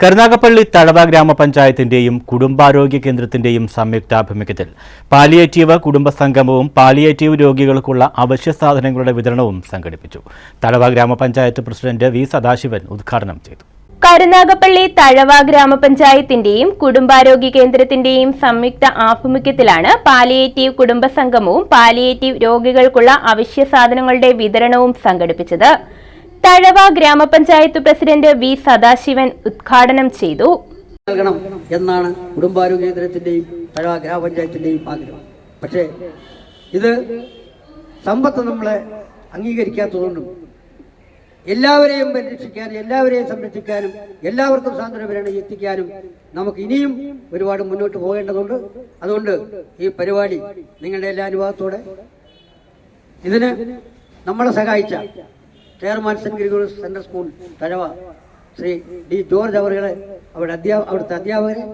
കരുനാഗപ്പള്ളി തഴവ ഗ്രാമപഞ്ചായത്തിന്റെയും കുടുംബാരോഗ്യ കേന്ദ്രത്തിന്റെയും സംയുക്താഭിമുഖ്യത്തിൽ പാലിയേറ്റീവ് കുടുംബ സംഗമവും പാലിയേറ്റീവ് രോഗികൾക്കുള്ള അവശ്യ സാധനങ്ങളുടെ വിതരണവും സംഘടിപ്പിച്ചു. തഴവ ഗ്രാമപഞ്ചായത്ത് പ്രസിഡന്റ് വി സദാശിവൻ ഉദ്ഘാടനം ചെയ്തു. കരുനാഗപ്പള്ളി തഴവ ഗ്രാമപഞ്ചായത്തിന്റെയും കുടുംബാരോഗ്യ കേന്ദ്രത്തിന്റെയും സംയുക്ത ആഭിമുഖ്യത്തിലാണ് പാലിയേറ്റീവ് കുടുംബ സംഗമവും പാലിയേറ്റീവ് രോഗികൾക്കുള്ള അവശ്യ സാധനങ്ങളുടെ വിതരണവും സംഘടിപ്പിച്ചത്. തഴവ ഗ്രാമപഞ്ചായത്ത് പ്രസിഡന്റ് വി സദാശിവൻ ഉദ്ഘാടനം ചെയ്തു. നൽകണം എന്നാണ് കുടുംബാരോഗ്യ കേന്ദ്രത്തിന്റെയും തഴവ ഗ്രാമപഞ്ചായത്തിന്റെയും ആഗ്രഹം. പക്ഷേ ഇത് സമ്പത്ത് നമ്മളെ അംഗീകരിക്കാത്തതുകൊണ്ടും എല്ലാവരെയും പരിരക്ഷിക്കാനും എല്ലാവരെയും സംരക്ഷിക്കാനും എല്ലാവർക്കും സ്വാതന്ത്ര്യപരം എത്തിക്കാനും നമുക്ക് ഇനിയും ഒരുപാട് മുന്നോട്ട് പോകേണ്ടതുണ്ട്. അതുകൊണ്ട് ഈ പരിപാടി നിങ്ങളുടെ എല്ലാ അനുഭവത്തോടെ ഇതിന് നമ്മളെ സഹായിച്ച chairman Gregorios central school Thazhava. Shri D George അവറുകളെ അവിടെ അധ്യാപ അവിടുത്തെ അധ്യാപകരെ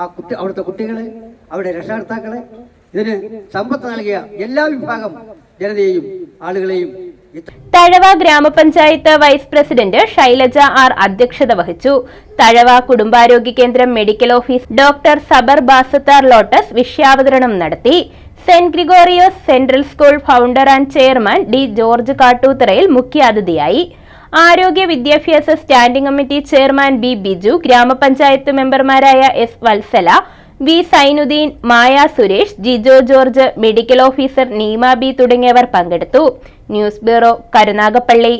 ആ കുട്ടി അവിടുത്തെ കുട്ടികളെ അവിടെ രക്ഷകർത്താക്കളെ ഇതിന് സമ്പത്ത് നൽകിയ എല്ലാ വിഭാഗം ജനതയെയും ആളുകളെയും തഴവ ഗ്രാമപഞ്ചായത്ത് വൈസ് പ്രസിഡന്റ് ശൈലജ ആർ അധ്യക്ഷത വഹിച്ചു. തഴവ കുടുംബാരോഗ്യ കേന്ദ്രം മെഡിക്കൽ ഓഫീസ് ഡോക്ടർ സബർ ബാസത്താർ ലോട്ടസ് വിഷയാവതരണം നടത്തി. Saint Gregorios central school founder and chairman D George കാട്ടൂത്തറയിൽ മുഖ്യാതിഥിയായി. ആരോഗ്യ വിദ്യാഭ്യാസ standing committee chairman B Biju ഗ്രാമപഞ്ചായത്ത് മെമ്പർമാരായ S Vatsala V Sainuddin Maya Suresh Jijo George medical officer Neema B തുടങ്ങിയവർ പങ്കെടുത്തു. News bureau Karunagappally.